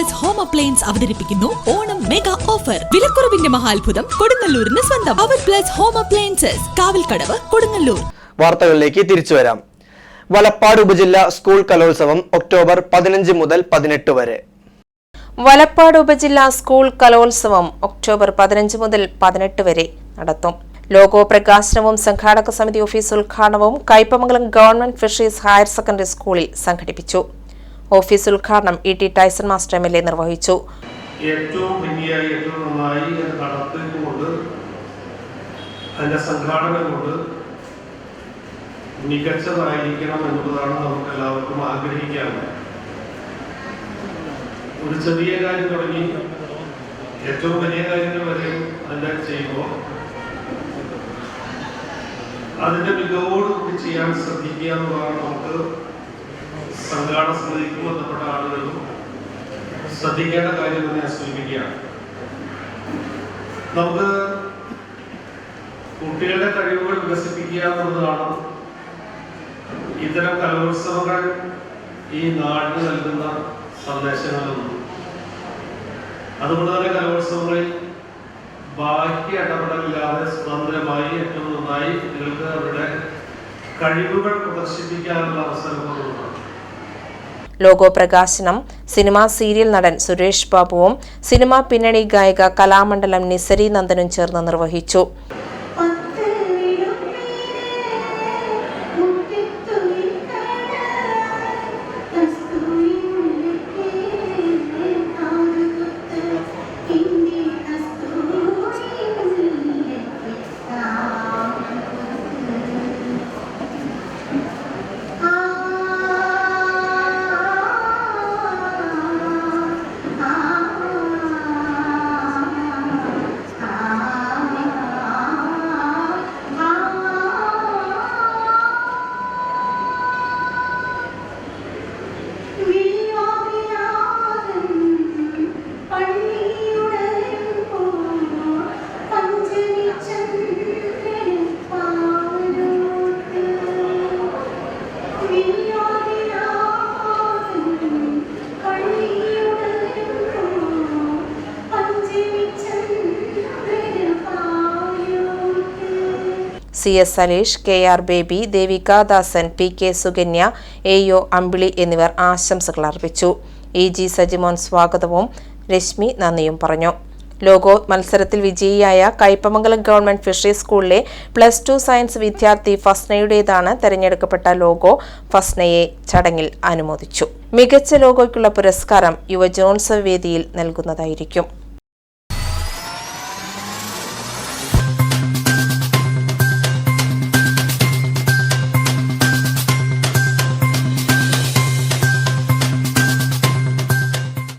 Appliance അവതരിപ്പിക്കുന്നു. Onam mega offer വിലക്കുറവിന്റെ മഹാത്ഭുതം കൊടുങ്ങല്ലൂരിന് സ്വന്തം. അവർ plus home appliances Kavalkadavu Kodungallur. വാർത്തകളിലേക്ക് തിരിച്ചു വരാം. വലപ്പാട് ഉപജില്ല സ്കൂൾ കലോത്സവം ഒക്ടോബർ പതിനഞ്ച് മുതൽ പതിനെട്ട് വരെ. വലപ്പാട് ഉപജില്ല സ്കൂൾ കലോത്സവം ഒക്ടോബർ പതിനഞ്ച് മുതൽ പതിനെട്ട് വരെ നടത്തും. ലോഗോ പ്രകാശനവും സംഘാടക സമിതി ഓഫീസ് ഉദ്ഘാടനവും Kaipamangalam government fisheries higher secondary സ്കൂളിൽ സംഘടിപ്പിച്ചു. ഓഫീസ് ഉദ്ഘാടനം E T Tyson master M L A നിർവഹിച്ചു. ഏറ്റവും ഭംഗിയായി ഏറ്റവും കൊണ്ട് മികച്ചതായിരിക്കണം എന്നുള്ളതാണ് നമുക്ക് എല്ലാവർക്കും ആഗ്രഹിക്കാറുള്ളത് ഒരു ചെറിയ കാര്യം തുടങ്ങി. ഏറ്റവും വലിയ കാര്യങ്ങൾ വരെ അതിന്റെ ചെയ്യുമ്പോൾ അതിന്റെ ചെയ്യാൻ ശ്രദ്ധിക്കുക എന്നുള്ളതാണ് നമുക്ക് സംഘാടന സമിതിക്കും ബന്ധപ്പെട്ട ആളുകളും ശ്രദ്ധിക്കേണ്ട കാര്യം തന്നെ സൂചിപ്പിക്കുകയാണ്. നമുക്ക് കുട്ടികളുടെ കഴിവുകൾ വികസിപ്പിക്കുക എന്നുള്ളതാണ് ഇത്തരം കലോത്സവങ്ങൾ ഈ നാടിന് നൽകുന്ന സന്ദേശങ്ങളൊന്നും. അതുകൊണ്ട് തന്നെ കലോത്സവങ്ങളിൽ ബാഹ്യ ഇടപെടലില്ലാതെ സ്വതന്ത്രമായി ഏറ്റവും നന്നായി കുട്ടികൾക്ക് അവരുടെ കഴിവുകൾ പ്രദർശിപ്പിക്കാനുള്ള അവസരം ലോഗോ പ്രകാശനം സിനിമാ സീരിയൽ നടൻ സുരേഷ് ബാബുവും സിനിമാ പിന്നണി ഗായിക കലാമണ്ഡലം നിസരി നന്ദനും ചേർന്ന് നിർവഹിച്ചു. C S Aneesh K R Baby Devika Dasan P K Sukanya A O Ambili എന്നിവർ ആശംസകൾ അർപ്പിച്ചു. ഇ ജി സജിമോൻ സ്വാഗതവും. രശ്മി നന്ദിയും പറഞ്ഞു. ലോഗോ മത്സരത്തിൽ വിജയിയായ കയ്പമംഗലം ഗവൺമെന്റ് ഫിഷറീസ് സ്കൂളിലെ പ്ലസ് ടു സയൻസ് വിദ്യാർത്ഥി ഫസ്നയുടേതാണ് തെരഞ്ഞെടുക്കപ്പെട്ട ലോഗോ ഫസ്നയെ ചടങ്ങിൽ അനുമോദിച്ചു. മികച്ച ലോഗോയ്ക്കുള്ള പുരസ്കാരം യുവജനോത്സവ വേദിയിൽ നൽകുന്നതായിരിക്കും.